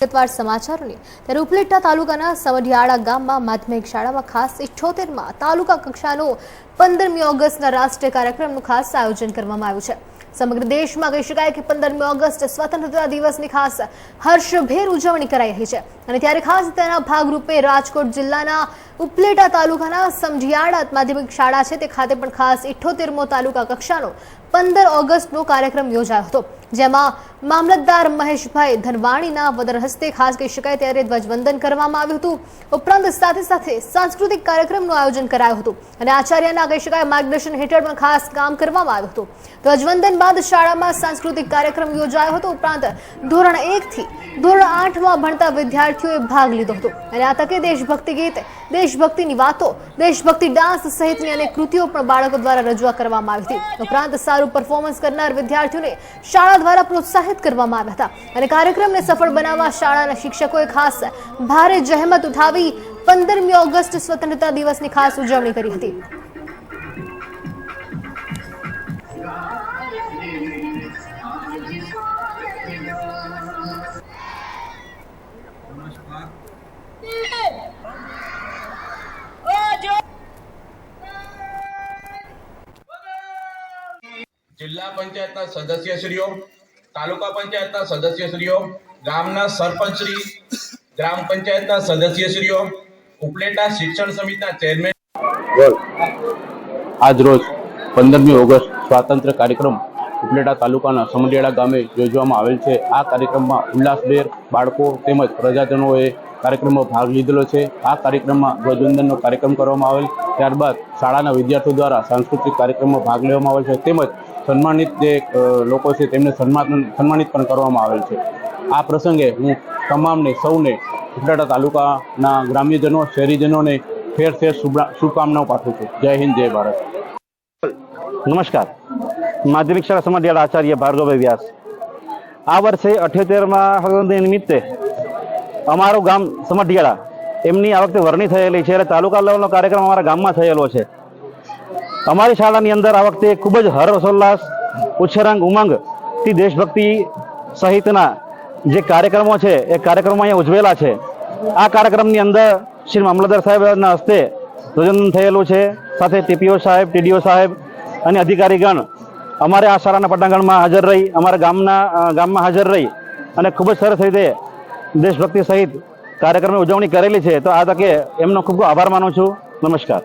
વિગતવાર સમાચારોની ત્યારે ઉપલેટા તાલુકાના સવઢિયાળા ગામમાં માધ્યમિક શાળામાં ખાસ ઇઠ્ઠોતેરમાં તાલુકા કક્ષાનો પંદરમી ઓગસ્ટના રાષ્ટ્રીય કાર્યક્રમનું ખાસ આયોજન કરવામાં આવ્યું છે. સમગ્ર દેશમાં કહી શકાય કે પંદરમી ઓગસ્ટ સ્વતંત્રતા દિવસની ખાસ હર્ષભેર ઉજવણી કરાઈ રહી છે. અને ત્યારે ખાસ તેના ભાગરૂપે રાજકોટ જિલ્લાના ઉપલેટા તાલુકાના સમઢિયાળા માધ્યમિક શાળા છે તે ખાતે પણ ખાસ ઇઠ્ઠોતેરમો તાલુકા કક્ષાનો પંદર ઓગસ્ટનો કાર્યક્રમ યોજાયો હતો. જેમાં મામલતદાર મહેશભાઈ ધનવાણીના વદર હસ્તે ખાસ કહી શકાય ત્યારે ધ્વજવંદન કરવામાં આવ્યું હતું. ઉપરાંત સાથે સાથે સાંસ્કૃતિક કાર્યક્રમનું આયોજન કરાયું હતું અને આચાર્યના કહી શકાય માર્ગદર્શન હેઠળ પણ ખાસ કામ કરવામાં આવ્યું હતું. ધ્વજવંદન બાદ શાળામાં સાંસ્કૃતિક કાર્યક્રમ યોજાયો હતો. ઉપરાંત ધોરણ એક થી ધોરણ આઠમાં ભણતા વિદ્યાર્થીઓએ ભાગ લીધો હતો. અને આ તકે દેશભક્તિ ગીત, દેશભક્તિની વાતો, દેશભક્તિ ડાન્સ સહિતની અનેક કૃતિઓ પણ બાળકો દ્વારા રજૂઆત કરવામાં આવી હતી. ઉપરાંત સારું પરફોર્મન્સ કરનાર વિદ્યાર્થીઓને શાળા દ્વારા પ્રોત્સાહિત કરવામાં આવ્યા હતા અને કાર્યક્રમને સફળ બનાવવા શાળાના શિક્ષકોએ ખાસ ભારે જહેમત ઉઠાવી પંદરમી ઓગસ્ટ સ્વતંત્રતા દિવસની ખાસ ઉજવણી કરી હતી. જિલ્લા પંચાયતના સદસ્યશ્રીઓ તાલુકા પંચાયતના સદસ્યશ્રીઓ, ગામના સરપંચશ્રી, ગ્રામ પંચાયતના સદસ્યશ્રીઓ, ઉપલેટા શિક્ષણ સમિતિના ચેરમેન. આજ રોજ પંદરમી ઓગસ્ટ સ્વાતંત્ર્ય કાર્યક્રમ ઉપલેટા તાલુકાના સમડિયાળા ગામે યોજવામાં આવેલ છે. આ કાર્યક્રમમાં ઉલ્લાસભેર બાળકો તેમજ પ્રજાજનોએ કાર્યક્રમમાં ભાગ લીધેલો છે. આ કાર્યક્રમમાં ધ્વજવંદનનો કાર્યક્રમ કરવામાં આવેલ. ત્યારબાદ શાળાના વિદ્યાર્થીઓ દ્વારા સાંસ્કૃતિક કાર્યક્રમમાં ભાગ લેવામાં આવેલ છે. તેમજ સન્માનિત જે લોકો છે તેમને સન્માન, સન્માનિત પણ કરવામાં આવેલ છે. આ પ્રસંગે હું તમામને સૌને ઉપલેટા તાલુકાના ગ્રામ્યજનો, શહેરીજનોને ફેર ફેર શુભ- શુભકામનાઓ પાઠવું છું. જય હિન્દ, જય ભારત. નમસ્કાર. માધ્યમિક શાળા સમાધિયાળ આચાર્ય ભાર્ગવભાઈ વ્યાસ. આ વર્ષે અઠ્યોતેરમાં નિમિત્તે અમારું ગામ સમઢિયાળા એમની આ વખતે વરણી થયેલી છે એટલે તાલુકા લેવલનો કાર્યક્રમ અમારા ગામમાં થયેલો છે. અમારી શાળાની અંદર આ વખતે ખૂબ જ હર્ષોલ્લાસ ઉમંગ ઉમંગથી દેશભક્તિ સહિતના જે કાર્યક્રમો છે, એ કાર્યક્રમો અહીંયા ઉજવેલા છે. આ કાર્યક્રમની અંદર શ્રી મામલતદાર સાહેબના હસ્તે ધ્વજવંદન થયેલું છે. સાથે ટીપીઓ સાહેબ, ટીડીઓ સાહેબ અને અધિકારીગણ અમારે આ શાળાના પટાંગણમાં હાજર રહી, અમારા ગામના ગામમાં હાજર રહી અને ખૂબ જ સરસ રીતે દેશભક્તિ સહિત કાર્યક્રમની ઉજવણી કરેલી છે. તો આ તકે એમનો ખૂબ ખૂબ આભાર માનું છું. નમસ્કાર.